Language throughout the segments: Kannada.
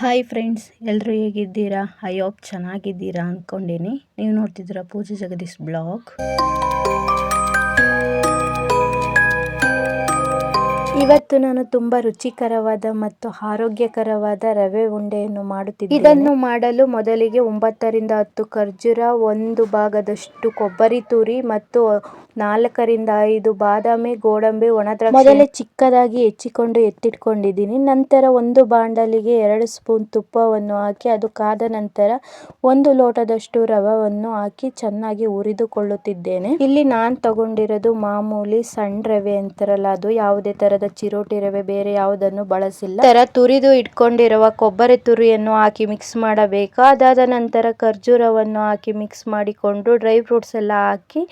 ಹಾಯ್ ಫ್ರೆಂಡ್ಸ್ ಎಲ್ಲರೂ ಹೇಗಿದ್ದೀರಾ? ಐ ಹೋಪ್ ಚೆನ್ನಾಗಿದ್ದೀರಾ ಅಂದ್ಕೊಂಡೀನಿ ನೀವು ನೋಡ್ತಿದ್ದೀರಾ ಪೂಜೆ ಜಗದೀಶ್ ಬ್ಲಾಗ್. ಇವತ್ತು ನಾನು ತುಂಬಾ ರುಚಿಕರವಾದ ಮತ್ತು ಆರೋಗ್ಯಕರವಾದ ರವೆ ಉಂಡೆಯನ್ನು ಮಾಡುತ್ತಿದ್ದೇನೆ. ಇದನ್ನು ಮಾಡಲು ಮೊದಲಿಗೆ ಒಂಬತ್ತರಿಂದ ಹತ್ತು ಖರ್ಜೂರ ಒಂದು ಭಾಗದಷ್ಟು ಕೊಬ್ಬರಿ ತುರಿ ಮತ್ತು ನಾಲ್ಕರಿಂದ ಐದು ಬಾದಾಮಿ ಗೋಡಂಬಿ ಒಣದ್ರಾಕ್ಷಿ ಮೊದಲೇ ಚಿಕ್ಕದಾಗಿ ಹೆಚ್ಚಿಕೊಂಡು ಎತ್ತಿಟ್ಕೊಂಡಿದ್ದೀನಿ. ನಂತರ ಒಂದು ಬಾಂಡಲಿಗೆ ಎರಡು ಸ್ಪೂನ್ ತುಪ್ಪವನ್ನು ಹಾಕಿ ಅದು ಕಾದ ನಂತರ ಒಂದು ಲೋಟದಷ್ಟು ರವವನ್ನು ಹಾಕಿ ಚೆನ್ನಾಗಿ ಹುರಿದುಕೊಳ್ಳುತ್ತಿದ್ದೇನೆ. ಇಲ್ಲಿ ನಾನು ತಗೊಂಡಿರೋದು ಮಾಮೂಲಿ ಸಣ್ಣ ರವೆ ಅಂತಾರಲ್ಲ ಅದು ಯಾವುದೇ ತರದ ಚಿರೋಟಿ ರವೆ ಬೇರೆ ಯಾವುದನ್ನು ಬಳಸಿಲ್ಲ. ತರ ತುರಿದು ಇಟ್ಕೊಂಡಿರುವ ಕೊಬ್ಬರಿ ತುರಿಯನ್ನು ಹಾಕಿ ಮಿಕ್ಸ್ ಮಾಡಬೇಕು ಅದಾದ ನಂತರ ಖರ್ಜೂರವನ್ನು ಹಾಕಿ ಮಿಕ್ಸ್ ಮಾಡಿಕೊಂಡು ಡ್ರೈ ಫ್ರೂಟ್ಸ್ ಎಲ್ಲ ಹಾಕಿ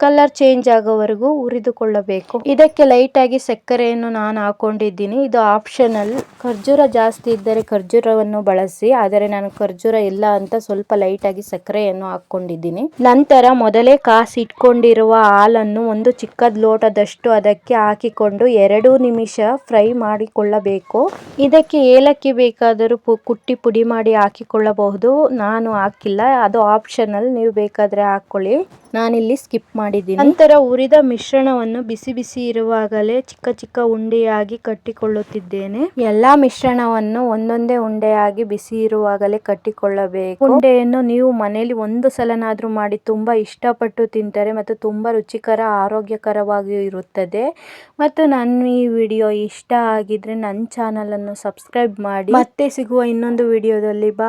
ಕಲರ್ ಚೇಂಜ್ ಆಗೋವರೆಗೂ ಹುರಿದುಕೊಳ್ಳಬೇಕು ಇದಕ್ಕೆ ಲೈಟ್ ಆಗಿ ಸಕ್ಕರೆಯನ್ನು ನಾನು ಹಾಕೊಂಡಿದ್ದೀನಿ. ಇದು ಆಪ್ಷನಲ್ ಖರ್ಜೂರ ಜಾಸ್ತಿ ಇದ್ದರೆ ಖರ್ಜೂರವನ್ನು ಬಳಸಿ, ಆದರೆ ನಾನು ಖರ್ಜೂರ ಇಲ್ಲ ಅಂತ ಸ್ವಲ್ಪ ಲೈಟ್ ಆಗಿ ಸಕ್ಕರೆಯನ್ನು ಹಾಕೊಂಡಿದ್ದೀನಿ. ನಂತರ ಮೊದಲೇ ಕಾಸಿ ಇಟ್ಕೊಂಡಿರುವ ಹಾಲನ್ನು ಒಂದು ಚಿಕ್ಕದ ಲೋಟದಷ್ಟು ಅದಕ್ಕೆ ಹಾಕಿಕೊಂಡು ಎರಡು ನಿಮಿಷ ಫ್ರೈ ಮಾಡಿಕೊಳ್ಳಬೇಕು. ಇದಕ್ಕೆ ಏಲಕ್ಕಿ ಬೇಕಾದರೂ ಕುಟ್ಟಿ ಪುಡಿ ಮಾಡಿ ಹಾಕಿಕೊಳ್ಳಬಹುದು. ನಾನು ಹಾಕಿಲ್ಲ. ಅದು ಆಪ್ಷನಲ್ ನೀವು ಬೇಕಾದ್ರೆ ಹಾಕೊಳ್ಳಿ. ನಾನಿಲ್ಲಿ ಸ್ಕಿಪ್ ಮಾಡಿದ್ದೀನಿ. ನಂತರ ಉರಿದ ಮಿಶ್ರಣವನ್ನು ಬಿಸಿ ಬಿಸಿ ಇರುವಾಗಲೇ ಚಿಕ್ಕ ಚಿಕ್ಕ ಉಂಡೆಯಾಗಿ ಕಟ್ಟಿಕೊಳ್ಳುತ್ತಿದ್ದೇನೆ. ಎಲ್ಲಾ ಮಿಶ್ರಣವನ್ನು ಒಂದೊಂದೇ ಉಂಡೆಯಾಗಿ ಬಿಸಿ ಇರುವಾಗಲೇ ಕಟ್ಟಿಕೊಳ್ಳಬೇಕು. ಉಂಡೆಯನ್ನು ನೀವು ಮನೆಯಲ್ಲಿ ಒಂದು ಸಲನಾದ್ರೂ ಮಾಡಿ ತುಂಬಾ ಇಷ್ಟಪಟ್ಟು ತಿಂತಾರೆ ಮತ್ತು ತುಂಬಾ ರುಚಿಕರ, ಆರೋಗ್ಯಕರವಾಗಿಯೂ ಇರುತ್ತದೆ. ಮತ್ತು ನನ್ನ ಈ ವಿಡಿಯೋ ಇಷ್ಟ ಆಗಿದ್ರೆ ನನ್ನ ಚಾನಲ್ ಅನ್ನು ಸಬ್ಸ್ಕ್ರೈಬ್ ಮಾಡಿ. ಮತ್ತೆ ಸಿಗುವ ಇನ್ನೊಂದು ವಿಡಿಯೋದಲ್ಲಿ ಬಾ.